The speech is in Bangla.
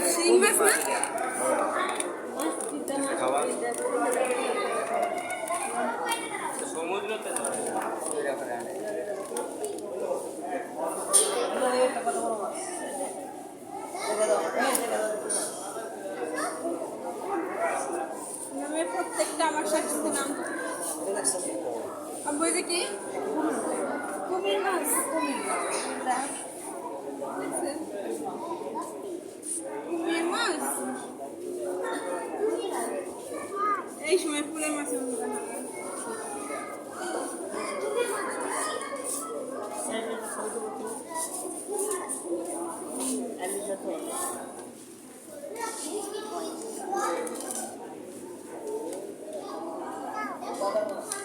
Sing, mas. প্রত্যেকটা আমার সাথে নাম আব্বু, এটা কি? কুমির মাছ। কুমির কুমির মাছ? এই সময় ফুলের মাছ Thank you. Bawa.